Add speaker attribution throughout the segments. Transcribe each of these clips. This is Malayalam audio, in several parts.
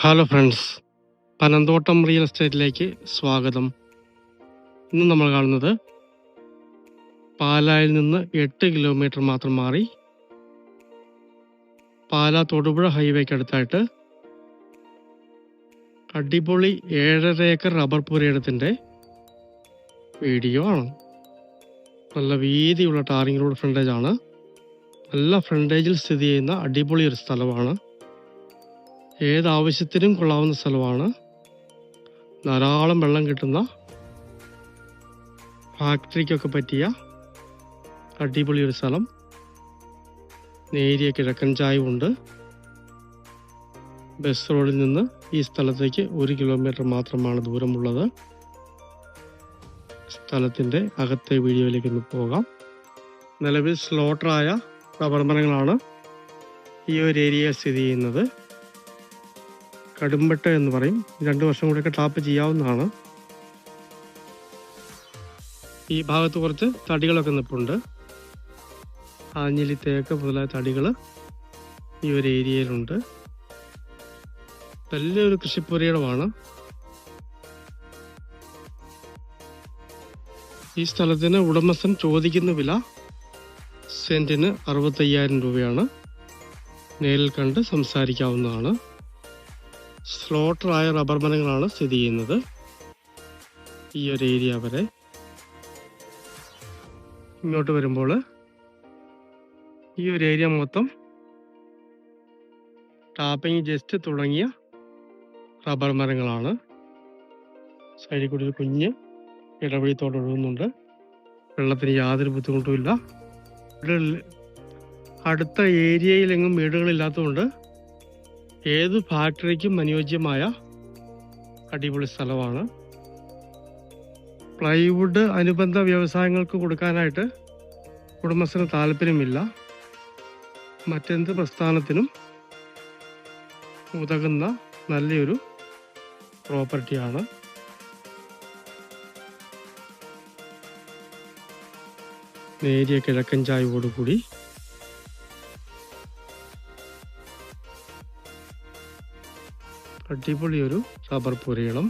Speaker 1: ഹലോ ഫ്രണ്ട്സ് പനന്തോട്ടം റിയൽ എസ്റ്റേറ്റിലേക്ക് സ്വാഗതം. ഇന്ന് നമ്മൾ കാണുന്നത് പാലായിൽ നിന്ന് എട്ട് കിലോമീറ്റർ മാത്രം മാറി പാല തൊടുപുഴ ഹൈവേക്ക് അടുത്തായിട്ട് അടിപൊളി ഏഴര ഏക്കർ റബ്ബർ പുരയിടത്തിന്റെ വീഡിയോ ആണ്. നല്ല വീതിയുള്ള ടാറിംഗ് റോഡ് ഫ്രണ്ടേജ് ആണ്. നല്ല ഫ്രണ്ടേജിൽ സ്ഥിതി ചെയ്യുന്ന അടിപൊളി ഒരു സ്ഥലമാണ്. ഏത് ആവശ്യത്തിനും കൊള്ളാവുന്ന സ്ഥലമാണ്. ധാരാളം വെള്ളം കിട്ടുന്ന ഫാക്ടറിക്കൊക്കെ പറ്റിയ അടിപൊളി ഒരു സ്ഥലം. നേരിയ കിഴക്കൻ ചായവുണ്ട്. ബസ് റോഡിൽ നിന്ന് ഈ സ്ഥലത്തേക്ക് ഒരു കിലോമീറ്റർ മാത്രമാണ് ദൂരമുള്ളത്. സ്ഥലത്തിന്റെ അകത്തെ വീഡിയോയിലേക്ക് ഒന്ന് പോകാം. നിലവിൽ സ്ലോട്ടറായ റബ്ബർ മരങ്ങളാണ് ഈ ഒരു ഏരിയ സ്ഥിതി ചെയ്യുന്നത്. കടുംബട്ട എന്ന് പറയും. രണ്ട് വർഷം കൂടെയൊക്കെ ടാപ്പ് ചെയ്യാവുന്നതാണ്. ഈ ഭാഗത്ത് കുറച്ച് തടികളൊക്കെ നിൽപ്പുണ്ട് ആഞ്ഞിലി തേക്ക് മുതലായ തടികൾ ഈ ഒരു ഏരിയയിലുണ്ട്. വലിയൊരു കൃഷിപ്പുരയിടമാണ്. ഈ സ്ഥലത്തിന് ഉടമസ്ഥൻ ചോദിക്കുന്ന വില സെന്റിന് അറുപത്തയ്യായിരം രൂപയാണ്. നേരിൽ കണ്ട് സംസാരിക്കാവുന്നതാണ്. സ്ലോട്ടറായ റബ്ബർ മരങ്ങളാണ് സ്ഥിതി ചെയ്യുന്നത്. ഈ ഒരു ഏരിയ വരെ ഇങ്ങോട്ട് വരുമ്പോൾ ഈ ഒരു ഏരിയ മൊത്തം ടാപ്പിംഗ് ജസ്റ്റ് തുടങ്ങിയ റബ്ബർ മരങ്ങളാണ്. സൈഡിൽ കൂടി ഒരു കുഞ്ഞ് ഇടവഴിത്തോട് ഒഴുകുന്നുണ്ട്. വെള്ളത്തിന് യാതൊരു ബുദ്ധിമുട്ടുമില്ല. അടുത്ത ഏരിയയിലെങ്ങും വീടുകളില്ലാത്തതുകൊണ്ട് ഏത് ഫാക്ടറിക്കും അനുയോജ്യമായ അടിപൊളി സ്ഥലമാണ്. പ്ലൈവുഡ് അനുബന്ധ വ്യവസായങ്ങൾക്ക് കൊടുക്കാനായിട്ട് ഉടമസ്ഥന് താല്പര്യമില്ല. മറ്റെന്ത് പ്രസ്ഥാനത്തിനും ഉതകുന്ന നല്ലൊരു പ്രോപ്പർട്ടിയാണ്. നേരിയ കിഴക്കൻ ചായവോടുകൂടി അടിപൊളി ഒരു റബ്ബർ പുരയിടം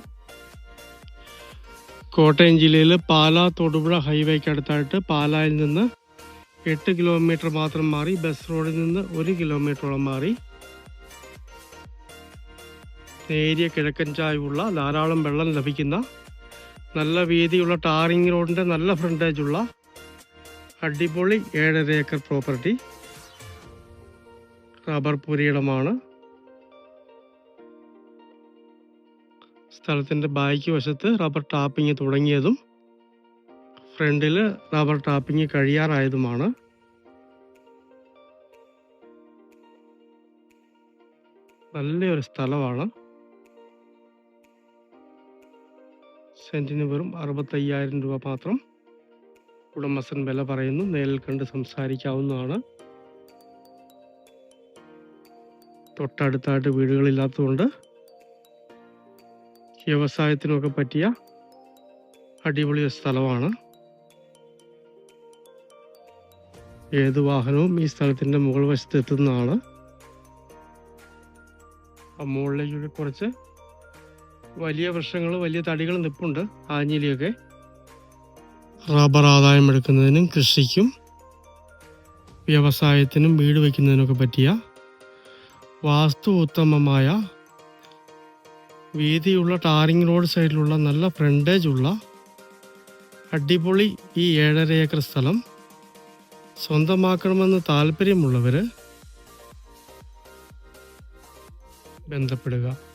Speaker 1: കോട്ടയം ജില്ലയിൽ പാലാ തൊടുപുഴ ഹൈവേക്ക് അടുത്തായിട്ട് പാലായിൽ നിന്ന് എട്ട് കിലോമീറ്റർ മാത്രം മാറി ബസ് റോഡിൽ നിന്ന് ഒരു കിലോമീറ്ററോളം മാറി. നേരിയ കിഴക്കൻ ചായവുള്ള ധാരാളം വെള്ളം ലഭിക്കുന്ന നല്ല വീതിയുള്ള ടാറിംഗ് റോഡിന്റെ നല്ല ഫ്രണ്ടേജ് ഉള്ള അടിപൊളി ഏഴര ഏക്കർ പ്രോപ്പർട്ടി റബ്ബർ പുരയിടമാണ് സ്ഥലത്തിന്റെ ബാക്ക് വശത്ത് റബ്ബർ ടാപ്പിംഗ് തുടങ്ങിയതും ഫ്രണ്ടിൽ റബ്ബർ ടാപ്പിംഗ് കഴിയാറായതുമാണ്. നല്ലൊരു സ്ഥലമാണ്. സെന്റിന് വെറും അറുപത്തയ്യായിരം രൂപ മാത്രം ഉടമസ്ഥൻ വില പറയുന്നു. നേരിൽ കണ്ട് സംസാരിക്കാവുന്നതാണ്. തൊട്ടടുത്തായിട്ട് വീടുകളില്ലാത്തതുകൊണ്ട് വ്യവസായത്തിനൊക്കെ പറ്റിയ അടിപൊളി സ്ഥലമാണ്. ഏത് വാഹനവും ഈ സ്ഥലത്തിന്റെ മുകൾ വശത്ത് എത്തുന്നതാണ്. ആ മുകളിലേക്ക് കുറച്ച് വലിയ വൃക്ഷങ്ങൾ വലിയ തടികൾ നിപ്പുണ്ട് ആഞ്ഞിലിയൊക്കെ. റബ്ബർ ആദായം എടുക്കുന്നതിനും കൃഷിക്കും വ്യവസായത്തിനും വീട് വയ്ക്കുന്നതിനൊക്കെ പറ്റിയ വാസ്തു ഉത്തമമായ വീതിയുള്ള ടാറിങ് റോഡ് സൈഡിലുള്ള നല്ല ഫ്രണ്ടേജ് ഉള്ള അടിപൊളി ഈ ഏഴര ഏക്കർ സ്ഥലം. സ്വന്തമാക്കണമെന്ന് താല്പര്യമുള്ളവർ ബന്ധപ്പെടുക.